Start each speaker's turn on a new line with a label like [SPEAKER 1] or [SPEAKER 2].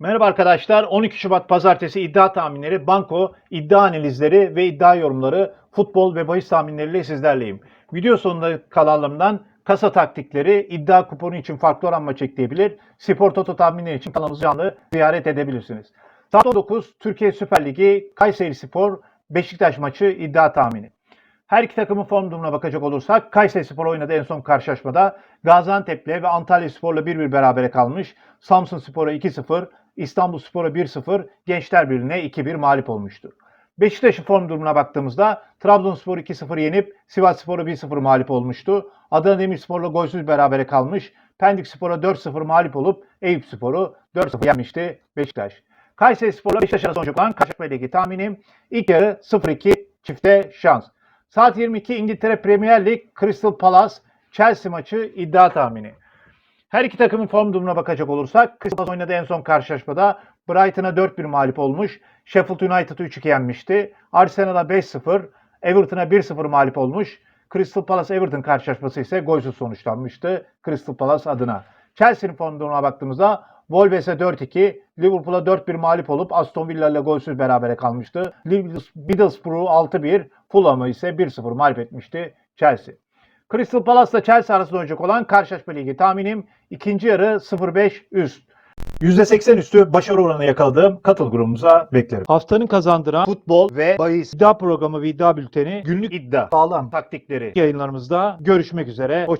[SPEAKER 1] Merhaba arkadaşlar. 12 Şubat Pazartesi iddia tahminleri, banko, iddia analizleri ve iddia yorumları, futbol ve bahis tahminleriyle sizlerleyim. Video sonunda kanalımdan kasa taktikleri, iddia kuponu için farklı oran maç spor toto tahminleri için kanalımızı canlı ziyaret edebilirsiniz. Saat 19 Türkiye Süper Ligi Kayseri Spor Beşiktaş maçı iddia tahmini. Her iki takımın form durumuna bakacak olursak Kayseri Spor oynadı en son karşılaşmada. Gaziantep'le ve Antalya Spor'la 1-1 berabere kalmış. Samsun Spor'a 2-0, İstanbul Spor'a 1-0, Gençler Birliği'ne 2-1 mağlup olmuştu. Beşiktaş'ın form durumuna baktığımızda Trabzonspor 2-0 yenip Sivas Spor'a 1-0 mağlup olmuştu. Adana Demirspor'la golsüz berabere kalmış. Pendik Spor'a 4-0 mağlup olup Eyüp Spor'u 4-0 yenmişti Beşiktaş. Kayseri Spor'la Beşiktaş arasında oynayacak olan Kaşıkbay Ligi tahminim ilk yarı 0-2 çifte şans. Saat 22 İngiltere Premier Lig Crystal Palace Chelsea maçı iddia tahmini. Her iki takımın form durumuna bakacak olursak Crystal oynadığı en son karşılaşmada Brighton'a 4-1 mağlup olmuş. Sheffield United'ı 3-2 yenmişti. Arsenal'a 5-0, Everton'a 1-0 mağlup olmuş. Crystal Palace Everton karşılaşması ise golsüz sonuçlanmıştı Crystal Palace adına. Chelsea'nin form durumuna baktığımızda Wolves'e 4-2, Liverpool'a 4-1 mağlup olup Aston Villa ile golsüz berabere kalmıştı. Middlesbrough'u 6-1, Fulham'ı ise 1-0 mağlup etmişti Chelsea. Crystal Palace ile Chelsea arasında oynayacak olan karşılaşma ligi tahminim ikinci yarı 0-5 üst. %80 üstü başarı oranı yakaladığım katıl grubumuza beklerim. Haftanın kazandıran futbol ve bahis iddia programı ve iddia bülteni günlük iddia sağlam taktikleri yayınlarımızda görüşmek üzere. Hoşçakalın.